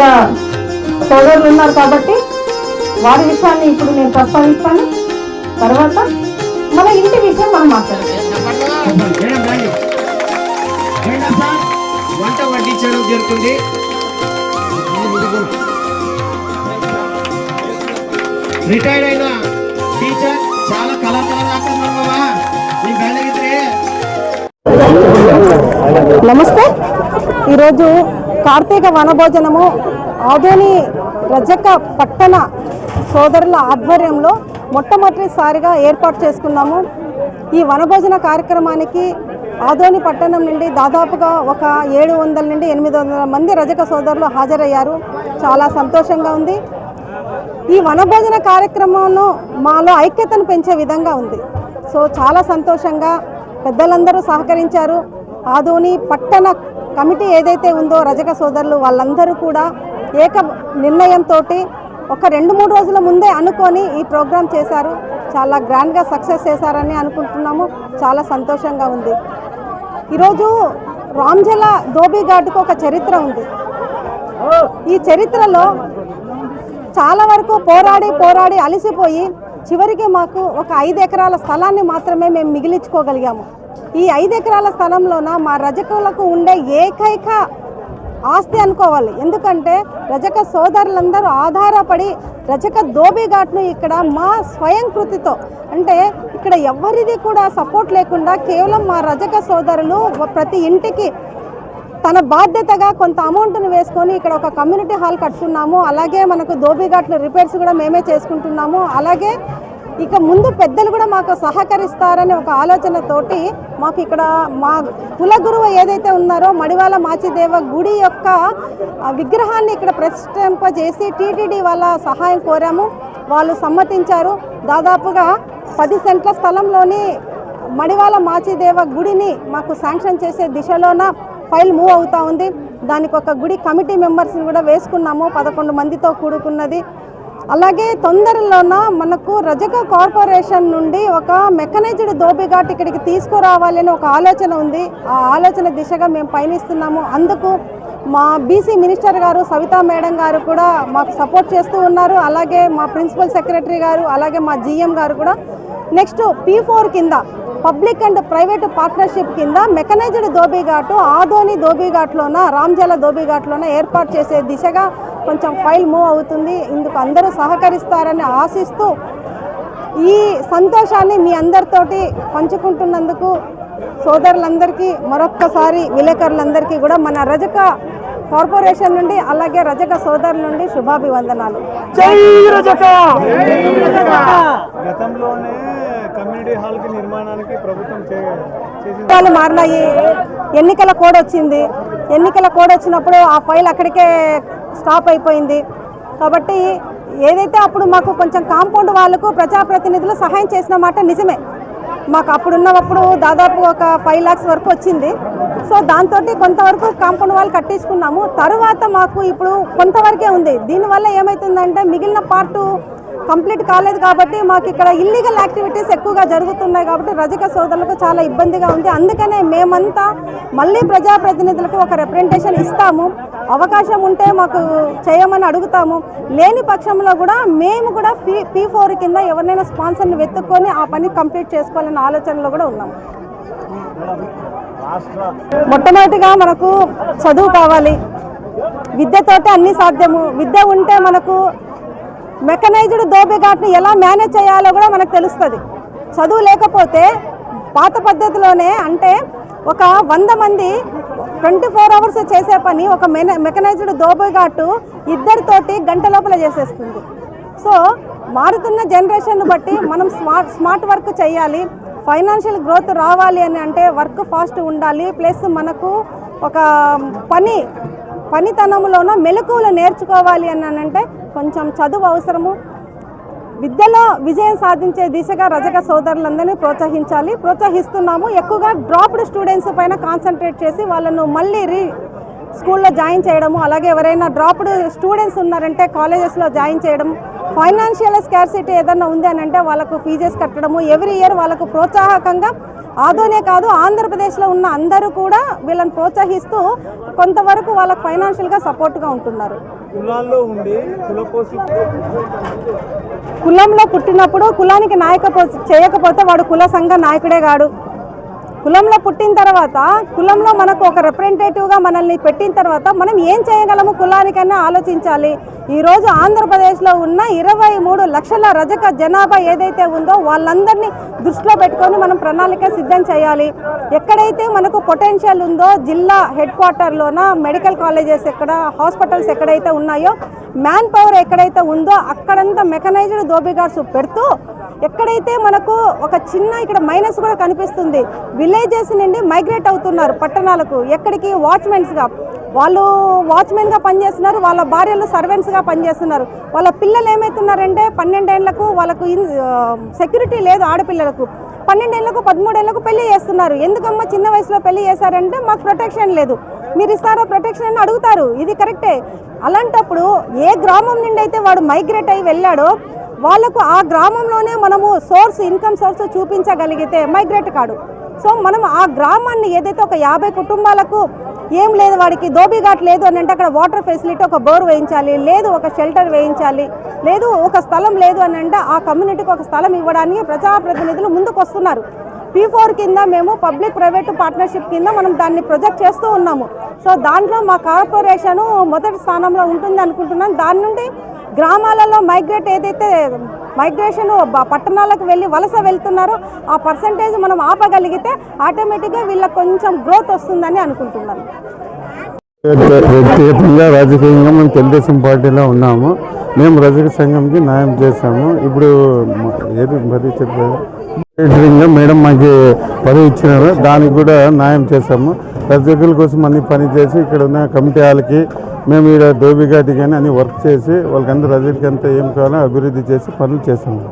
ఇక్కడ సోదరులు ఉన్నారు కాబట్టి వారి విషయాన్ని ఇప్పుడు నేను ప్రస్తావిస్తాను. తర్వాత మన ఇంటి విషయం మనం సార్ వంట వడ్డించడం జరుగుతుంది రిటైర్డ్ అయిన టీచర్ చాలా కళాకారులు నమస్తే. ఈరోజు కార్తీక వనభోజనము ఆదోని రజక పట్టణ సోదరుల ఆధ్వర్యంలో మొట్టమొదటిసారిగా ఏర్పాటు చేసుకున్నాము. ఈ వనభోజన కార్యక్రమానికి ఆదోని పట్టణం నుండి దాదాపుగా ఒక ఏడు వందల నుండి ఎనిమిది వందల మంది రజక సోదరులు హాజరయ్యారు. చాలా సంతోషంగా ఉంది. ఈ వనభోజన కార్యక్రమంలో మాలో ఐక్యతను పెంచే విధంగా ఉంది. సో చాలా సంతోషంగా పెద్దలందరూ సహకరించారు. ఆదోని పట్టణ కమిటీ ఏదైతే ఉందో రజక సోదరులు వాళ్ళందరూ కూడా ఏక నిర్ణయంతో ఒక రెండు మూడు రోజుల ముందే అనుకొని ఈ ప్రోగ్రాం చేశారు. చాలా గ్రాండ్గా సక్సెస్ చేశారని అనుకుంటున్నాము. చాలా సంతోషంగా ఉంది. ఈరోజు రామ్జల ధోబీ ఘాట్కు ఒక చరిత్ర ఉంది. ఈ చరిత్రలో చాలా వరకు పోరాడి పోరాడి అలసిపోయి చివరికి మాకు ఒక ఐదు ఎకరాల స్థలాన్ని మాత్రమే మేము మిగిలించుకోగలిగాము. ఈ ఐదు ఎకరాల స్థలంలోన మా రజకులకు ఉండే ఏకైక ఆస్తి అనుకోవాలి. ఎందుకంటే రజక సోదరులందరూ ఆధారపడి రజక ధోబీఘాట్ను ఇక్కడ మా స్వయం కృతితో అంటే ఇక్కడ ఎవరిది కూడా సపోర్ట్ లేకుండా కేవలం మా రజక సోదరులు ప్రతి ఇంటికి తన బాధ్యతగా కొంత అమౌంట్ను వేసుకొని ఇక్కడ ఒక కమ్యూనిటీ హాల్ కట్టుకున్నాము అలాగే మనకు ధోబీఘాట్లు రిపేర్స్ కూడా మేమే చేసుకుంటున్నాము. అలాగే ఇక ముందు పెద్దలు కూడా మాకు సహకరిస్తారనే ఒక ఆలోచనతోటి మాకు ఇక్కడ మా కుల గురువు ఏదైతే ఉన్నారో మడివాల మాచిదేవ గుడి యొక్క విగ్రహాన్ని ఇక్కడ ప్రతిష్ఠింపజేసి టీటీడీ వాళ్ళ సహాయం కోరాము. వాళ్ళు సమ్మతించారు. దాదాపుగా పది సెంట్ల స్థలంలోని మడివాల మాచిదేవ గుడిని మాకు శాంక్షన్ చేసే దిశలోన ఫైల్ మూవ్ అవుతా ఉంది. దానికి ఒక గుడి కమిటీ మెంబర్స్ని కూడా వేసుకున్నాము. పదకొండు మందితో కూడుకున్నది. అలాగే తొందరలోన మనకు రజక కార్పొరేషన్ నుండి ఒక మెకనైజ్డ్ దోబిఘాట్ ఇక్కడికి తీసుకురావాలని ఒక ఆలోచన ఉంది. ఆ ఆలోచన దిశగా మేము పయనిస్తున్నాము. అందుకు మా బీసీ మినిస్టర్ గారు సవితా మేడం గారు కూడా మాకు సపోర్ట్ చేస్తూ ఉన్నారు. అలాగే మా ప్రిన్సిపల్ సెక్రటరీ గారు అలాగే మా జీఎం గారు కూడా. నెక్స్ట్ పీ ఫోర్ కింద పబ్లిక్ అండ్ ప్రైవేట్ పార్ట్నర్షిప్ కింద మెకనైజ్డ్ దోబీఘాటు ఆదోని దోబీఘాట్లోన రామ్జల దోబీఘాట్లోన ఏర్పాటు చేసే దిశగా కొంచెం ఫైల్ మూవ్ అవుతుంది. ఇందుకు అందరూ సహకరిస్తారని ఆశిస్తూ ఈ సంతోషాన్ని మీ అందరితోటి పంచుకుంటున్నందుకు సోదరులందరికీ మరొక్కసారి విలేకరులందరికీ కూడా మన రజక కార్పొరేషన్ నుండి అలాగే రజక సోదరుల నుండి శుభాభివందనాలు. గతంలోనే కమ్యూనిటీ హాల్కి నిర్మాణానికి ప్రభుత్వం చేసింది. మారినాయి. ఎన్నికల కోడ్ వచ్చింది. ఎన్నికల కోడ్ వచ్చినప్పుడు ఆ ఫైల్ అక్కడికే స్టాప్ అయిపోయింది. కాబట్టి ఏదైతే అప్పుడు మాకు కొంచెం కాంపౌండ్ వాళ్ళకు ప్రజాప్రతినిధులు సహాయం చేసిన మాట నిజమే. మాకు అప్పుడున్నప్పుడు దాదాపు ఒక ఫైవ్ ల్యాక్స్ వరకు వచ్చింది. సో దాంతో కొంతవరకు కాంపౌండ్ వాళ్ళు కట్టించుకున్నాము. తర్వాత మాకు ఇప్పుడు కొంతవరకే ఉంది. దీనివల్ల ఏమవుతుందంటే మిగిలిన పార్టు కంప్లీట్ కాలేదు కాబట్టి మాకు ఇక్కడ ఇల్లీగల్ యాక్టివిటీస్ ఎక్కువగా జరుగుతున్నాయి కాబట్టి రజక సోదరులకు చాలా ఇబ్బందిగా ఉంది. అందుకనే మేమంతా మళ్ళీ ప్రజాప్రతినిధులకు ఒక రిప్రజెంటేషన్ ఇస్తాము. అవకాశం ఉంటే మాకు చేయమని అడుగుతాము. లేని పక్షంలో కూడా మేము కూడా పీ పీ ఫోర్ కింద ఎవరినైనా స్పాన్సర్ని వెతుక్కొని ఆ పని కంప్లీట్ చేసుకోవాలనే ఆలోచనలో కూడా ఉన్నాము మొట్టమొదటిగా మనకు చదువు కావాలి. విద్యతోటే అన్ని సాధ్యము. విద్య ఉంటే మనకు మెకనైజ్డ్ దోబిఘాట్ని ఎలా మేనేజ్ చేయాలో కూడా మనకు తెలుస్తుంది. చదువు లేకపోతే పాత పద్ధతిలోనే అంటే ఒక వంద మంది ట్వంటీ ఫోర్ అవర్స్ చేసే పని ఒక మెన మెకనైజ్డ్ దోబిఘాటు ఇద్దరితోటి గంట లోపల చేసేస్తుంది. సో మారుతున్న జనరేషన్ బట్టి మనం స్మార్ట్ స్మార్ట్ వర్క్ చేయాలి ఫైనాన్షియల్ గ్రోత్ రావాలి అని అంటే వర్క్ ఫాస్ట్ ఉండాలి ప్లస్ మనకు ఒక పని పనితనంలోనూ మెలకువలు నేర్చుకోవాలి అని అంటే కొంచెం చదువు అవసరము. విద్యలో విజయం సాధించే దిశగా రజక సోదరులందరినీ ప్రోత్సహించాలి. ప్రోత్సహిస్తున్నాము. ఎక్కువగా డ్రాప్డ్ స్టూడెంట్స్ పైన కాన్సన్ట్రేట్ చేసి వాళ్ళను మళ్ళీ రీ స్కూల్లో జాయిన్ చేయడము. అలాగే ఎవరైనా డ్రాప్డ్ స్టూడెంట్స్ ఉన్నారంటే కాలేజెస్లో జాయిన్ చేయడం ఫైనాన్షియల్ స్కార్సిటీ ఏదైనా ఉంది అని అంటే వాళ్ళకు ఫీజెస్ కట్టడము. ఎవ్రీ ఇయర్ వాళ్ళకు ప్రోత్సాహకంగా ఆదోనే కాదు ఆంధ్రప్రదేశ్లో ఉన్న అందరూ కూడా వీళ్ళని ప్రోత్సహిస్తూ కొంతవరకు వాళ్ళకు ఫైనాన్షియల్గా సపోర్ట్గా ఉంటున్నారు. కులాల్లో ఉండి కులపోసి కులంలో పుట్టినప్పుడు కులానికి నాయక చేయకపోతే వాడు కుల సంఘ నాయకుడే కాడు. కులంలో పుట్టిన తర్వాత కులంలో మనకు ఒక రిప్రజెంటేటివ్గా మనల్ని పెట్టిన తర్వాత మనం ఏం చేయగలము కులానికైనా ఆలోచించాలి. ఈరోజు ఆంధ్రప్రదేశ్లో ఉన్న ఇరవై మూడు లక్షల రజక జనాభా ఏదైతే ఉందో వాళ్ళందరినీ దృష్టిలో పెట్టుకొని మనం ప్రణాళిక సిద్ధం చేయాలి. ఎక్కడైతే మనకు పొటెన్షియల్ ఉందో జిల్లా హెడ్ క్వార్టర్లోన మెడికల్ కాలేజెస్ ఎక్కడ హాస్పిటల్స్ ఎక్కడైతే ఉన్నాయో మ్యాన్ పవర్ ఎక్కడైతే ఉందో అక్కడంతా మెకనైజ్డ్ దోబిగార్డ్స్ పెడుతూ ఎక్కడైతే మనకు ఒక చిన్న ఇక్కడ మైనస్ కూడా కనిపిస్తుంది విలేజెస్ నుండి మైగ్రేట్ అవుతున్నారు పట్టణాలకు. ఎక్కడికి? వాచ్మెన్స్గా. వాళ్ళు వాచ్మెన్గా పనిచేస్తున్నారు వాళ్ళ భార్యలు సర్వెంట్స్గా పనిచేస్తున్నారు. వాళ్ళ పిల్లలు ఏమవుతున్నారంటే పన్నెండేళ్ళకు వాళ్ళకు సెక్యూరిటీ లేదు ఆడపిల్లలకు. పన్నెండేళ్ళకు పదమూడేళ్ళకు పెళ్ళి చేస్తున్నారు. ఎందుకమ్మా చిన్న వయసులో పెళ్ళి చేశారంటే మాకు ప్రొటెక్షన్ లేదు. మీరు ఇస్తారా ప్రొటెక్షన్ అని అడుగుతారు. ఇది కరెక్టే. అలాంటప్పుడు ఏ గ్రామం నుండి అయితే వాడు మైగ్రేట్ అయి వెళ్ళాడో వాళ్ళకు ఆ గ్రామంలోనే మనము సోర్స్ ఇన్కమ్ సోర్స్ చూపించగలిగితే మైగ్రేట్ కాడు. సో మనం ఆ గ్రామాన్ని ఏదైతే ఒక యాభై కుటుంబాలకు ఏం లేదు వాడికి దోబిఘాట్ లేదు అని అంటే అక్కడ వాటర్ ఫెసిలిటీ ఒక బోర్ వేయించాలి లేదు ఒక షెల్టర్ వేయించాలి లేదు ఒక స్థలం లేదు అని అంటే ఆ కమ్యూనిటీకి ఒక స్థలం ఇవ్వడానికి ప్రజాప్రతినిధులు ముందుకు వస్తున్నారు పీ ఫోర్ కింద మేము పబ్లిక్ ప్రైవేట్ పార్ట్నర్షిప్ కింద మనం దాన్ని ప్రొజెక్ట్ చేస్తూ ఉన్నాము. సో దాంట్లో మా కార్పొరేషను మొదటి స్థానంలో ఉంటుంది అనుకుంటున్నాను. దాని నుండి గ్రామాలలో మైగ్రేట్ ఏదైతే మైగ్రేషన్ పట్టణాలకు వెళ్ళి వలస వెళ్తున్నారో ఆ పర్సంటేజ్ మనం ఆపగలిగితే ఆటోమేటిక్గా వీళ్ళకి కొంచెం గ్రోత్ వస్తుందని అనుకుంటున్నాను. వ్యక్తిగతంగా రాజకీయంగా మేము తెలుగుదేశం పార్టీలో ఉన్నాము. మేము రజక సంఘంకి న్యాయం చేశాము. ఇప్పుడు ఏది మరీ చెప్పారు మేడం మాకు పదవి ఇచ్చినారు. దానికి కూడా న్యాయం చేశాము. రజకుల కోసం అన్ని పని చేసి ఇక్కడ ఉన్న కమిటీ వాళ్ళకి మేము ఇక్కడ దోబిఘాటి కానీ అన్ని వర్క్ చేసి వాళ్ళకందరూ రజలకంతా ఏం కావాలో అభివృద్ధి చేసి పనులు చేసాము